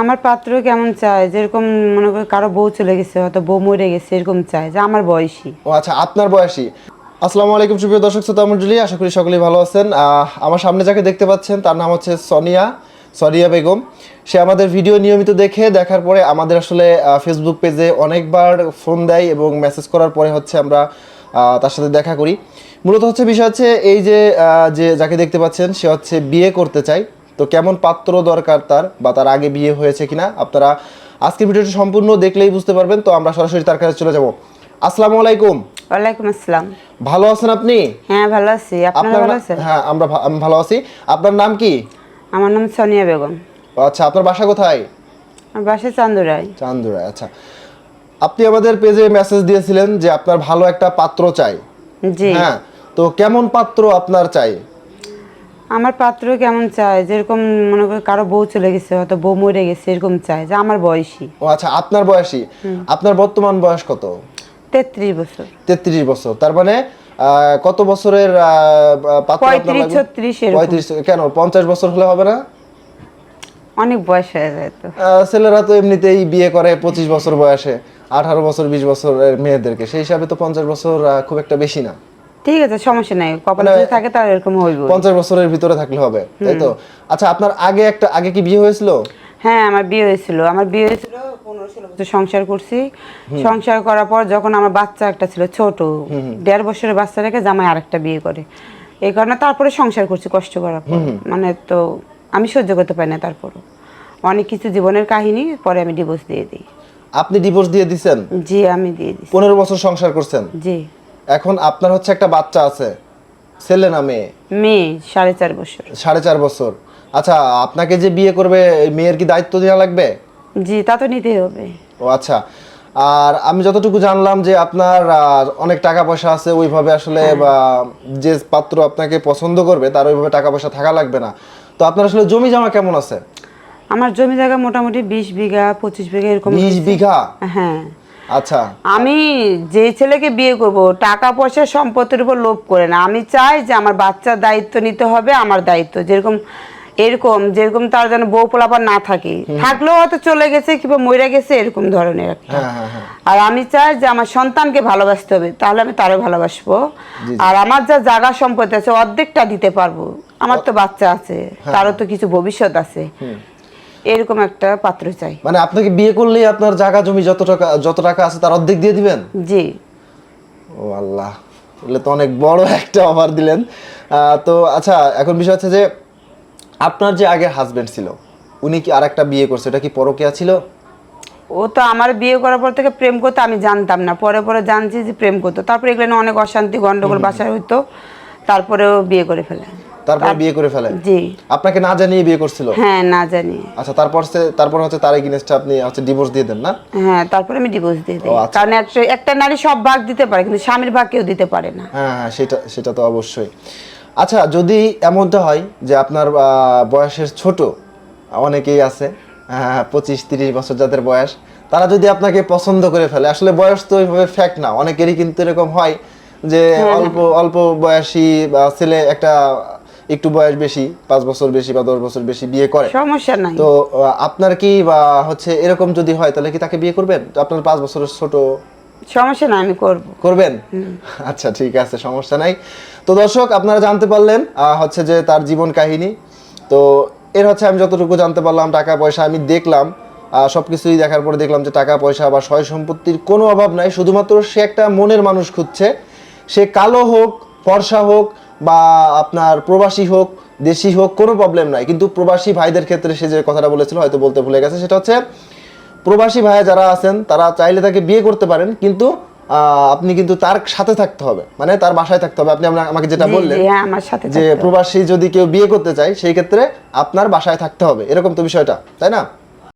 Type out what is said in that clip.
আমার পাত্র কেমন চায়? যেরকম মনে করি কারও বউ চলে গেছে, হয়তো বউ মরে গেছে, এরকম চায় যে আমার বয়সী। ও আচ্ছা আপনার বয়সী। আসসালামু আলাইকুম, সুপ্রিয় দর্শক, শ্রোতা মণ্ডলী, আশা করি সকলেই ভালো আছেন। আমার সামনে যাকে দেখতে পাচ্ছেন, তার নাম হচ্ছে সোনিয়া সরিয়া বেগম। সে আমাদের ভিডিও নিয়মিত দেখে, দেখার পরে আমাদের আসলে ফেসবুক পেজে অনেকবার ফোন দেয় এবং মেসেজ করার পরে হচ্ছে আমরা তার সাথে দেখা করি। মূলত হচ্ছে বিষয় হচ্ছে এই যে যে যাকে দেখতে পাচ্ছেন, সে হচ্ছে বিয়ে করতে চায়। তো কেমন পাত্র দরকার তার বা তার আগে বিয়ে হয়েছে কিনা আপনারা আজকের ভিডিওটি সম্পূর্ণ দেখলেই বুঝতে পারবেন। তো আমরা সরাসরি তার কাছে চলে যাব। আসসালামু আলাইকুম। ওয়ালাইকুম আসসালাম। ভালো আছেন আপনি? হ্যাঁ ভালো আছি। আপনারা ভালো আছেন? হ্যাঁ আমরা আমি ভালো আছি। আপনার নাম কি? আমার নাম সোনিয়া বেগম। আচ্ছা আপনার বাসা কোথায়? আমার বাসা চান্দুরাই। চান্দুরা আচ্ছা। আপনি আমাদের পেজে মেসেজ দিয়েছিলেন যে আপনার ভালো একটা পাত্র চাই। জি। হ্যাঁ তো কেমন পাত্র আপনার চাই? আমার পাত্র কেমন চায়? যেরকম মনে করি কারও বউ চলে গেছে হয়তো বউ মরে গেছে এরকম চায় যে আমার বয়সী। ও আচ্ছা আপনার বয়সী? আপনার বর্তমান বয়স কত? তেত্রিশ বছর। তেত্রিশ বছর। তার মানে আহ, কত বছরের আহ, পাত্র আপনার পঁয়ত্রিশ লাগবে? ছত্রিশ এরকম। পঁয়ত্রিশ কেন? পঞ্চাশ বছর হলে হবে না? অনেক বয়স হয়ে যায় তো। আহ, ছেলেরা তো এমনিতেই বিয়ে করে পঁচিশ বছর বয়সে আঠারো বছর বিশ বছরের মেয়েদেরকে। সেই হিসাবে তো পঞ্চাশ বছর আহ, খুব একটা বেশি না। ঠিক আছে সমস্যা নাই। কপালে যদি থাকে তার এরকম হইব পঞ্চাশ বছরের ভিতরে থাকলে হবে তাই তো? আচ্ছা আপনার আগে একটা আগে কি বিয়ে হয়েছিল? হ্যাঁ আমার বিয়ে হয়েছিল। আমার বিয়ে হয়েছিল পনেরো ষোলো বছর সংসার করছি। সংসার করার পর যখন আমার বাচ্চা একটা ছিল ছোট দেড় বছরের বাচ্চা রেখে জামাই আরেকটা বিয়ে করে। এই কারণে তারপরে সংসার করছি কষ্ট করার পর। মানে তো আমি সহ্য করতে পারি না তারপরও। অনেক কিছু জীবনের কাহিনী পরে আমি ডিভোর্স দিয়ে দিই। আপনি ডিভোর্স দিয়ে দিছেন? জি আমি দিয়ে দিই পনেরো বছর সংসার করছেন? জি। এখন আপনার হচ্ছে একটা বাচ্চা আছে। ছেলে না মেয়ে? মেয়ে সাড়ে চার বছর। সাড়ে চার বছর। আচ্ছা আপনাকে যে বিয়ে করবে মেয়ের কি দায়িত্ব দেওয়া লাগবে? জি তা তো নিতেই হবে। ও আচ্ছা আর আমি যতটুকু জানলাম যে আপনার অনেক টাকা পয়সা আছে ওইভাবে আসলে বা যে পাত্র আপনাকে পছন্দ করবে তার ওইভাবে টাকা পয়সা থাকা লাগবে না। তো আপনার আসলে জমি জমা কেমন আছে? আমার জমি জায়গা মোটামুটি বিশ বিঘা পঁচিশ বিঘা এরকম বিশ বিঘা? হ্যাঁ। আচ্ছা। আমি যে ছেলেকে বিয়ে করব টাকা পয়সা সম্পত্তির উপর লোভ করে না। আমি চাই যে আমার বাচ্চার দায়িত্ব নিতে হবে আমার দায়িত্ব। যেরকম এরকম যেরকম তার যেন বউ পোলাপার না থাকে। থাকলেও হয়তো চলে গেছে কিংবা মরে গেছে এরকম ধরনের একটা। হ্যাঁ হ্যাঁ হ্যাঁ। আর আমি চাই যে আমার সন্তানকে ভালোবাসতে হবে তাহলে আমি তারও ভালোবাসবো। আর আমার যা জায়গা সম্পত্তি আছে অর্ধেকটা দিতে পারব। আমার তো বাচ্চা আছে তারও তো কিছু ভবিষ্যৎ আছে। এরকম একটা পাত্র চাই। মানে আপনাকে বিয়ে করলেই আপনার জায়গা জমি যত টাকা যত টাকা আছে তার অর্ধেক দিয়ে দিবেন? জি। ও আল্লাহ তাহলে তো অনেক বড় একটা অফার দিলেন। তো আচ্ছা এখন বিষয় হচ্ছে যে আপনার যে আগে হাজবেন্ড ছিল উনি কি আরেকটা বিয়ে করছে? এটা কি পরকিয়া ছিল? ও তো আমার বিয়ে করার পর থেকে প্রেম করতো আমি জানতাম না। পরে পরে জানছি যে প্রেম করতো। তারপরে এগুলো অনেক অশান্তি গন্ডগোল বাসায় হইতো তারপরেও বিয়ে করে ফেলে। তারপর বিয়ে করে ফেলেন জি। আপনাকে না জানিয়ে বিয়ে করছিল? হ্যাঁ না জানি আচ্ছা তারপর সে- তারপর হচ্ছে তার এগেনস্টে আপনি হচ্ছে ডিভোর্স দিয়ে দেন না? হ্যাঁ তারপরে আমি ডিভোর্স দিয়ে দিই। আচ্ছা। কারণ একটা নারী সব ভাগ দিতে পারে কিন্তু স্বামীর ভাগ কেউ দিতে পারে না। হ্যাঁ হ্যাঁ সেটা সেটা তো অবশ্যই। আচ্ছা যদি এমনটা হয় যে আপনার বয়সের ছোট অনেকেই আছে হ্যাঁ পঁচিশ তিরিশ বছর যাদের বয়স তারা যদি আপনাকে পছন্দ করে ফেলে আসলে বয়স তো ওইভাবে ফ্যাক্ট না অনেকেরই কিন্তু এরকম হয় যে অল্প অল্প বয়সী বা ছেলে একটা একটু বয়স বেশি পাঁচ বছর বেশি বা দশ বছর বেশি বিয়ে করে। সমস্যা নাই। তো আপনার কি বা হচ্ছে এরকম যদি হয় তাহলে কি তাকে বিয়ে করবেন? আপনার পাঁচ বছরের ছোট সমস্যা নাই আমি করব। করবেন? আচ্ছা ঠিক আছে সমস্যা নাই। তো দর্শক আপনারা জানতে পারলেন হচ্ছে যে তার জীবন কাহিনী। তো এর হচ্ছে আমি যতটুকু জানতে পারলাম টাকা পয়সা আমি দেখলাম আহ, সবকিছুই দেখার পরে দেখলাম যে টাকা পয়সা বা সয় সম্পত্তির কোনো অভাব নাই। শুধুমাত্র সে একটা মনের মানুষ খুঁজছে। সে কালো হোক ফর্সা হোক বা আপনার প্রবাসী হোক দেশি হোক কোনো প্রবলেম নাই। কিন্তু প্রবাসী ভাইদের ক্ষেত্রে সে যে কথাটা বলেছিল হয়তো বলতে ভুলে গেছে সেটা হচ্ছে প্রবাসী ভাইয়া যারা আছেন তারা চাইলে তাকে বিয়ে করতে পারেন কিন্তু আহ, আপনি কিন্তু তার সাথে থাকতে হবে। মানে তার বাসায় থাকতে হবে। আপনি আমাকে যেটা বললেন হ্যাঁ, যে প্রবাসী যদি কেউ বিয়ে করতে চায় সেই ক্ষেত্রে আপনার বাসায় থাকতে হবে। এরকম তো বিষয়টা তাই না?